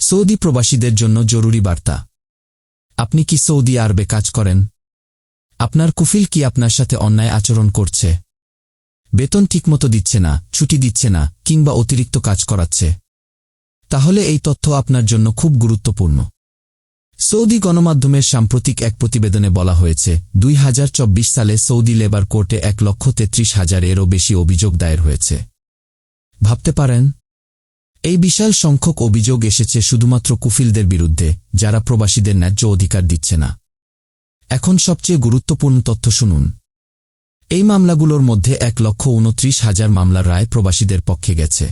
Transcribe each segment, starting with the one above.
Saudi প্রবাসীদের জন্য জরুরি বার্তা। আপনি কি সৌদি আরবে কাজ করেন? আপনার কুফিল কি আপনার সাথে অন্যায় আচরণ করছে? বেতন ঠিকমতো দিচ্ছে না, ছুটি দিচ্ছে না, কিংবা অতিরিক্ত কাজ করাচ্ছে। তাহলে এই তথ্য আপনার জন্য খুব গুরুত্বপূর্ণ। সৌদি গণমাধ্যমের সাম্প্রতিক এক প্রতিবেদনে বলা হয়েছে, দুই হাজার চব্বিশ সালে সৌদি লেবার কোর্টে এক লক্ষ তেত্রিশ হাজারেরও বেশি অভিযোগ দায়ের হয়েছে। ভাবতে পারেন এই বিশাল সংখ্যক অভিযোগ এসেছে শুধুমাত্র কুফিলদের বিরুদ্ধে, যারা প্রবাসীদের ন্যায্য অধিকার দিচ্ছে না। এখন সবচেয়ে গুরুত্বপূর্ণ তথ্য শুনুন। এই মামলাগুলোর মধ্যে এক লক্ষ উনত্রিশ হাজার মামলার রায় প্রবাসীদের পক্ষে গেছে।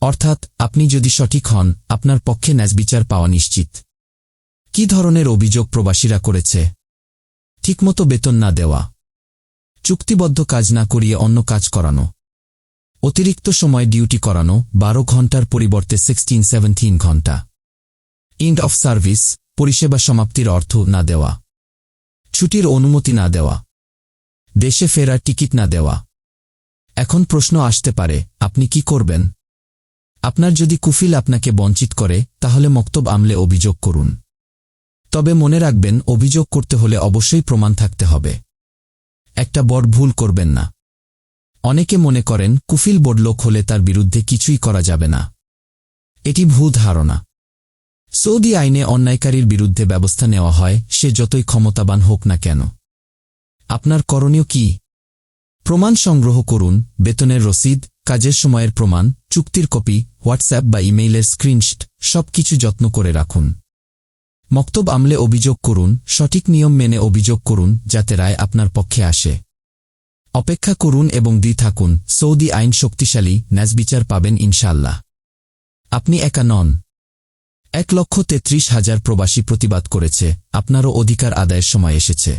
অর্থাৎ, আপনি যদি সঠিক হন, আপনার পক্ষে ন্যাজবিচার পাওয়া নিশ্চিত। কি ধরনের অভিযোগ প্রবাসীরা করেছে? ঠিকমতো বেতন না দেওয়া। চুক্তিবদ্ধ কাজ না করিয়ে অন্য কাজ করানো। অতিরিক্ত সময় ডিউটি করানো বারো ঘণ্টার পরিবর্তে সিক্সটিন সেভেন্টিন ঘণ্টা। ইন্ড অফ সার্ভিস পরিষেবা সমাপ্তির অর্থ না দেওয়া। ছুটির অনুমতি না দেওয়া। দেশে ফেরার টিকিট না দেওয়া। এখন প্রশ্ন আসতে পারে, আপনি কি করবেন? আপনার যদি কুফিল আপনাকে বঞ্চিত করে, তাহলে মক্তব আমলে অভিযোগ করুন। তবে মনে রাখবেন, অভিযোগ করতে হলে অবশ্যই প্রমাণ থাকতে হবে। একটা বড় ভুল করবেন না। অনেকে মনে করেন কুফিল বড়লোক হলে তার বিরুদ্ধে কিছুই করা যাবে না। এটি ভুল ধারণা। সৌদি আইনে অন্যায়কারীর বিরুদ্ধে ব্যবস্থা নেওয়া হয়, সে যতই ক্ষমতাবান হোক না কেন। আপনার করণীয় কি? প্রমাণ সংগ্রহ করুন, বেতনের রসিদ, কাজের সময়ের প্রমাণ, চুক্তির কপি, হোয়াটসঅ্যাপ বা ইমেইলের স্ক্রিনশট সব কিছু যত্ন করে রাখুন। মক্তব আমলে অভিযোগ করুন, সঠিক নিয়ম মেনে অভিযোগ করুন, যাতে রায় আপনার পক্ষে আসে। অপেক্ষা করুন এবং দি থাকুন। সৌদি আইন শক্তিশালী ন্যাজবিচার পাবেন ইনশাল্লাহ আপনি একা নন। এক লক্ষ তেত্রিশ হাজার প্রবাসী প্রতিবাদ করেছে। আপনারও অধিকার আদায়ের সময় এসেছে।